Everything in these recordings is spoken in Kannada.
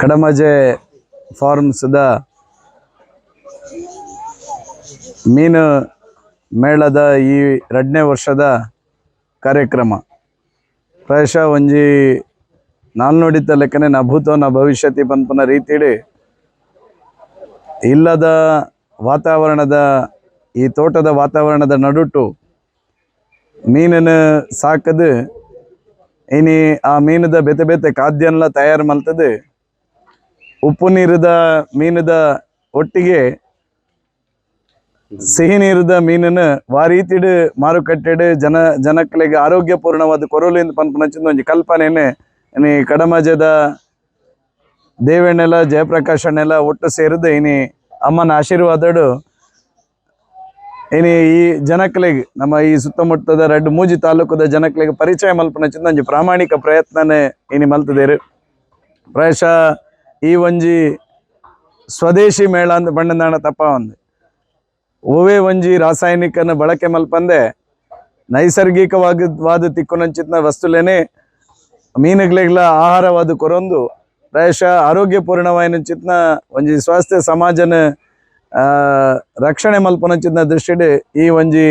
ಕಡಮಜೆ ಫಾರ್ಮ್ಸ್ದ ಮೀನು ಮೇಳದ ಈ ಎರಡನೇ ವರ್ಷದ ಕಾರ್ಯಕ್ರಮ. ಪ್ರಾಯಶಃ ಒಂಜಿ ನಾನು ನೋಡಿದ್ದ ಲೆಕ್ಕನೆ ನ ಭೂತೋ ನ ಭವಿಷ್ಯತಿ ಪನ್ಪನ ರೀತಿಡಿ ಇಲ್ಲದ ವಾತಾವರಣದ, ಈ ತೋಟದ ವಾತಾವರಣದ ನಡುಟು ಮೀನನ್ನು ಸಾಕದು. ಇನಿ ಆ ಮೀನದ ಬೆತೆ ಬೆತೆ ಖಾದ್ಯನ್ಲ ತಯಾರು ಮಲ್ತದು. ಉಪ್ಪು ನೀರದ ಮೀನದ ಒಟ್ಟಿಗೆ ಸಿಹಿ ನೀರದ ಮೀನನ್ನು ವಾರೀತಿಡು ಮಾರುಕಟ್ಟೆಡು ಜನ ಜನಕ್ಕಳಿಗೆ ಆರೋಗ್ಯಪೂರ್ಣವಾದ ಕೊರಲಿಂದ ನಚ್ಚಿದ ಒಂದು ಕಲ್ಪನೆನೆ ಇನಿ ಕಡಮಜದ ದೇವಣ್ಣೆಲ್ಲ ಜಯಪ್ರಕಾಶಣ್ಣೆಲ್ಲ ಒಟ್ಟು ಸೇರಿದು ಇನಿ ಅಮ್ಮನ ಆಶೀರ್ವಾದಡು. ಇನಿ ಈ ಜನಕ್ಕಳಿಗೆ ನಮ್ಮ ಈ ಸುತ್ತಮುತ್ತದ ರಡ್ಡು ಮೂಜಿ ತಾಲೂಕದ ಜನಕ್ಕಳಿಗೆ ಪರಿಚಯ ಮಲ್ಪನಚಿಂದ ಒಂದು ಪ್ರಾಮಾಣಿಕ ಪ್ರಯತ್ನನೇ ಇನಿ ಮಲ್ತದೇರು. ಪ್ರಾಯಶಃ ಈ ಒಂಜಿ ಸ್ವದೇಶಿ ಮೇಳ ಅಂದ್ ಬಣ್ಣದಾಣ ತಪ್ಪ ಒಂದು. ಓವೇ ಒಂಜಿ ರಾಸಾಯನಿಕನ ಬಳಕೆ ಮಲ್ಪಂದೆ ನೈಸರ್ಗಿಕವಾಗಿ ವಾದ ತಿಕ್ಕುನಂಚಿತ್ನ ವಸ್ತುಲೇನೆ ಮೀನುಗಳಿಗೆಲ್ಲ ಆಹಾರವಾದ ಕೊರೊಂದು, ಪ್ರಾಯಶಃ ಆರೋಗ್ಯಪೂರ್ಣವಾಯಿನಂಚಿತ್ನ ಒಂಜಿ ಸ್ವಾಸ್ಥ್ಯ ಸಮಾಜನ ರಕ್ಷಣೆ ಮಲ್ಪನಂಚಿತ್ನ ದೃಷ್ಟಿಡೆ ಈ ಒಂಜಿ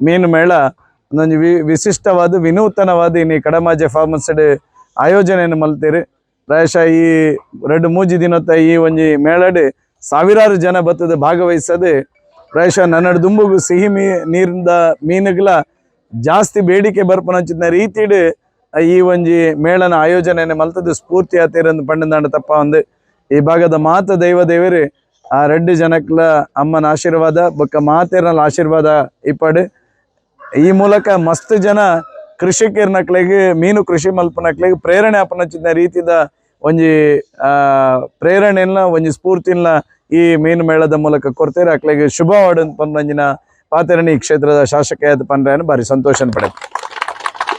ಮೀನು ಮೇಳ. ಒಂದೊಂಜಿ ವಿ, ವಿಶಿಷ್ಟವಾದ, ವಿನೂತನವಾದ ಇನಿ ಕಡಮಾಜೆ ಫಾರ್ಮಸ್ಡ್ ಆಯೋಜನೆಯನ್ನು ಮಲ್ತೀರಿ. ಪ್ರಾಯಶಃ ಈ ರೆಡ್ ಮೂಜಿ ದಿನತ್ತ ಈ ಒಂಜಿ ಮೇಳಡ್ ಸಾವಿರಾರು ಜನ ಬತ್ತದ ಭಾಗವಹಿಸದೆ ಪ್ರಾಯಶಃ ನನ್ನಡ್ ದುಂಬುಗು ಸಿಹಿ ಮೀ, ನೀರಿಂದ ಮೀನುಗಳ ಜಾಸ್ತಿ ಬೇಡಿಕೆ ಬರ್ಪನಂಚಿನ ರೀತಿಡ್ ಈ ಒಂಜಿ ಮೇಳನ ಆಯೋಜನೆ ಮಲ್ತದ ಸ್ಫೂರ್ತಿ ಆತೇರಂದು ಪಂಡದಾಂಡ ತಪ್ಪ ಒಂದು. ಈ ಭಾಗದ ಮಾತ ದೈವ ದೇವರು, ಆ ರೆಡ್ಡು ಜನಕ್ಲ ಅಮ್ಮನ ಆಶೀರ್ವಾದ, ಬೊಕ್ಕ ಮಾತೇರನ ಆಶೀರ್ವಾದ ಇಪ್ಪಡು. ಈ ಮೂಲಕ ಮಸ್ತ್ ಜನ ಕೃಷಿಕರ್ನಕ್ಲೆಗ್, ಮೀನು ಕೃಷಿ ಮಲ್ಪನಕ್ಲೆಗೆ ಪ್ರೇರಣೆ ಅಪನಚಿದ ರೀತಿದ ಒಂಜಿ ಪ್ರೇರಣೆಲ್ಲ ಒಂಜಿ ಸ್ಫೂರ್ತಿನ ಈ ಮೀನು ಮೇಳದ ಮೂಲಕ ಕೊಡ್ತೇವೆ. ಅಕ್ಲೆಗೆ ಶುಭ ಪಂಜಿನ ಪಾತೆರಣಿ ಕ್ಷೇತ್ರದ ಶಾಸಕ ಪಂಡ್ರೆ ಬಾರಿ ಸಂತೋಷ ಪಡೆ